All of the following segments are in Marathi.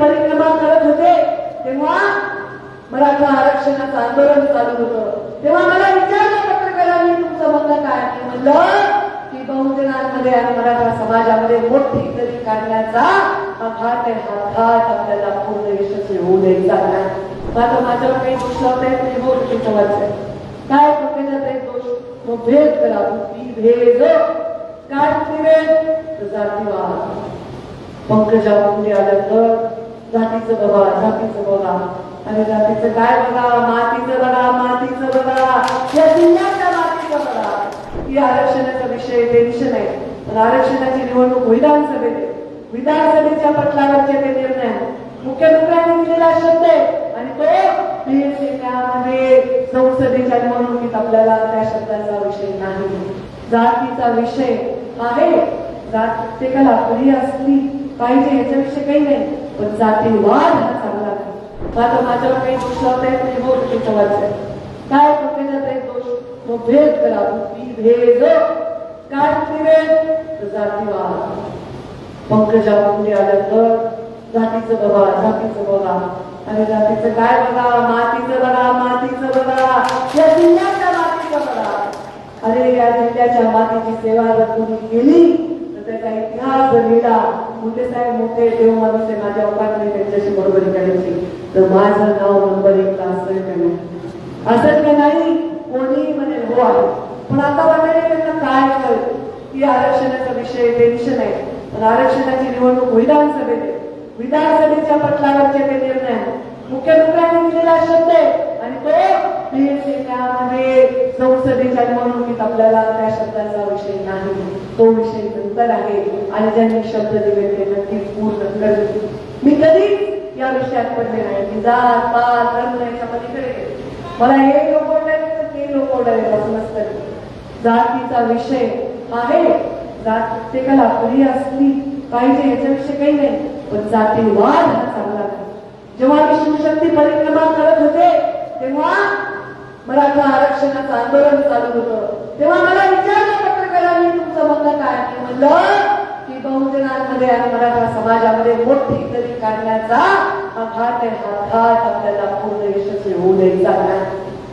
परिक्रमा करत होते तेव्हा मराठा आरक्षणाचं आंदोलन चालू होतं. तेव्हा मला विचारलं पत्रकारांनी तुमचं म्हणणं काय? म्हणलं की बहुजनांमध्ये आणि मराठा समाजामध्ये मोठी तरी काढण्याचा हा घाट आहे हा घाट आपल्याला पूर्ण यशस्वी होऊ द्यायचा नाही. माझं माझ्यावर काही दोष लावता येत नाही हो चुकीचं वाचय काय डोक्यात आहे दोष? मग भेद करा बुद्धी भेद. काय बुद्धी भेद तर जातीवाद. पंकजा मुंडे तर जातीचं बघा जातीचं बघा. आणि जातीचं काय बघा? मातीचं बघा मातीचं बघा. या जिल्ह्याच्या मातीचं बघा. ही आरक्षणाचा विषय टेन्शन आहे. पण आरक्षणाची निवडणूक विधानसभेत विधानसभेच्या पटलावरचे ते निर्णय मुख्यमंत्र्यांनी दिलेला शब्द आहे. आणि तो त्यामध्ये संसदेच्या निवडणुकीत आपल्याला त्या शब्दाचा विषय नाही. जातीचा विषय आहे. जात प्रत्येकाला प्रिय असली पाहिजे याच्याविषयी काही नाही. पण जातीवाद हा चांगला नाही. माझं माझ्यावर काही दोष लावता येत नाही हो चुकीचं आहे. काय डोक्यात आहे दोष? मग भेद करा मी भेद. काय भेद? तर जातीवाद पंकजा मुली आल्या तर जातीचं बघा जातीचं बघा. आणि जातीचं काय बघा? मातीचं बघा मातीचं बघा. या जिल्ह्याच्या मातीचं बघा. अरे या जिल्ह्याच्या मातीची सेवा जर कोणी केली तर त्याचा इतिहास लिहिला. मुंडे साहेब मोठे देव माणूस आहे माझ्या अवकात नाही त्यांच्याशी बरोबरी करायची तर माझं नाव नंबर एक असेल का नाही? असं का नाही कोणी म्हणे हो आहे. पण आता वाटायला त्यांना काय कळत की आरक्षणाचा विषय टेन्शन आहे. पण आरक्षणाची निवडणूक विधानसभेत विधानसभेच्या पटलावरचे ते निर्णय मुख्यमंत्र्यांनी दिलेला शब्द आहे. आणि तो बीएससीमध्ये संसदेच्या निवडणुकीत आपल्याला त्या शब्दाचा विषय नाही. तो विषय नंतर आहे आणि ज्यांनी शब्द दिले ते नक्कीच पूर्ण करतील मी कधीच या विषयात पडले नाही. की जात पात धर्म याच्या पलीकडे मला हे लोक ओरडायचे ते लोक ओरडायचे असं नसतं. जातीचा विषय आहे. जात प्रत्येकाला प्रिय असली पाहिजे याच्याविषयी काही नाही. पण जातीवाद हा चांगला नाही. जेव्हा मी शिवशक्ती परिक्रमा करत होते तेव्हा मराठा आरक्षणाचं आंदोलन चालू होतं. तेव्हा मला विचारलं पत्रकारांनी तुमचं म्हणणं काय मी म्हणलं की बहुजनांमध्ये आणि मराठा समाजामध्ये मोठी तरी काढण्याचा हा घाट आहे. हा घाट आपल्याला पूर्ण यशस्वी होऊ द्यायचा नाही.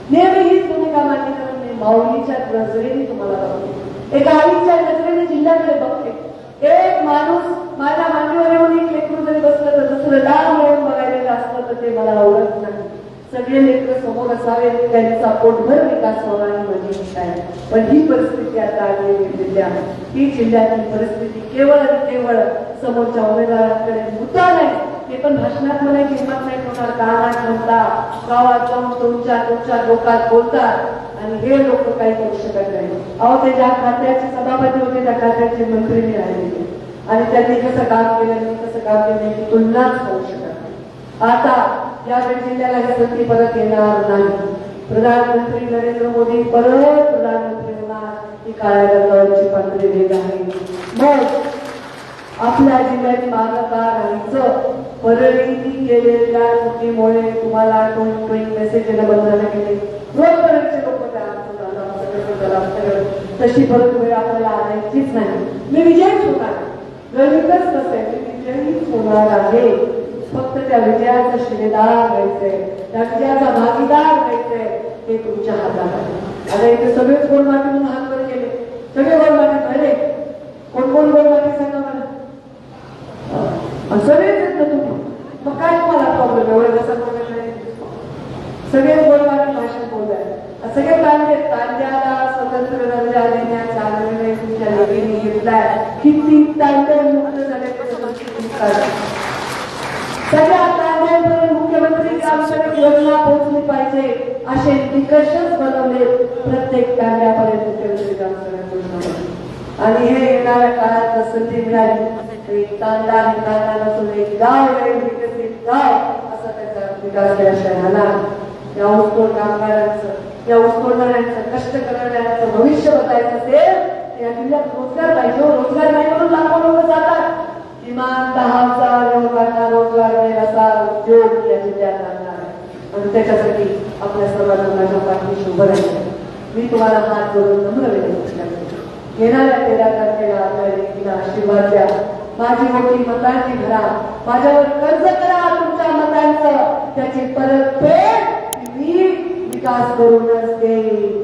नेहमी हीच भूमिका मान्य करून मी माऊलीच्या नजरेने तुम्हाला बघते. एका आईच्या नजरेने जिल्ह्याकडे बघते. एक माणूस माझ्या मांडीवर येऊन एक लेकरू जरी बसलं तर दुसरं डाळ मिळून बघायला असलं तर ते मला आवडत नाही सगळे लेकर समोर असावे त्यांचा पोटभर विकास व्हावा ही माझी इच्छा आहे पण ही परिस्थिती आता आलेली जिल्ह्या ही जिल्ह्यातील परिस्थिती केवळ आणि केवळ समोरच्या उमेदवारांकडे मुद्दा नाही. ते पण भाषणात मला किंमत नाही होणार. कानात म्हणता गावात जाऊन तुमच्या तुमच्या लोकात बोलतात. आणि हे लोक काही करू शकत नाही. अहो ते ज्या खात्याचे सभापती होते त्या खात्याचे मंत्री मी राहिले आणि त्यांनी कसं काम केलं मी कसं काम केलं याची तुलनाच होऊ शकत नाही. आता यावेळी जिल्ह्याला ही संधी परत येणार नाही. प्रधानमंत्री नरेंद्र मोदी परत प्रधानमंत्री होणार ही काळ्या रंगावरची पांढरी रेग आहे. मग आपल्या जिल्ह्यात मानता राहायचं परळीनी केलेल्या चुकीमुळे तुम्हाला टोन टोईंग मेसेज येणं बंद झालं गेले रोज परळीचे लोक तशी परत वेळ आपल्याला आणायचीच नाही. मी विजयच होणार. गणितच नसेल मी विजयीच होणार आहे. फक्त त्या विजयाचा शिलेदार व्हायचंय. त्या विजयाचा भागीदार व्हायचंय हे तुमच्या हातात आहे. आता इथे सगळेच गोल माती म्हणून हात वर केले. सगळे गोल माती झाले कोण कोण गोल माती सांगा मला? सगळेच येत ना तुम्ही. मग काय तुम्हाला प्रॉब्लेम एवढं जसं प्रॉब्लेम नाही सगळे गोडवारी भाषण बोलताय सगळे कांदे कांद्याला स्वतंत्र दर्जा देण्याचा निर्णय तुमच्या योगीने घेतलाय. किती तांदळ मुक्त झाले ते समजते सगळ्या कांद्यांपर्यंत मुख्यमंत्री ग्रामसडक पोहोचली पाहिजे असे निकषच बनवले प्रत्येक कांद्यापर्यंत आणि हे येणाऱ्या काळात जर संधी मिळाली तांडा आणि तांडा नसून एक गाव विकसित गाव असा त्याचा विकास या शहराला या ऊसतोड कामगारांचं या ऊसतोडणाऱ्यांचं कष्ट करणाऱ्यांचं भविष्य बघायचं असेल या जिल्ह्यात रोजगार पाहिजे हो. रोजगार नाही म्हणून लाखो लोक जातात. किमान दहा हजार लोकांना रोजगार मिळेल असा उद्योग या जिल्ह्यात आणणार आहे त्याच्यासाठी आपल्या सर्वांना माझ्या पाठी उभं राहायचं मी तुम्हाला हात जोडून नम्र विनंती करते येणाऱ्या तेरा तारखेला आपल्या व्यक्तीला आशीर्वाद द्या. माझी मोठी मतांची भरा माझ्यावर कर्ज करा तुमच्या मतांचं. त्याची परतफेड मी विकास करूनच देईल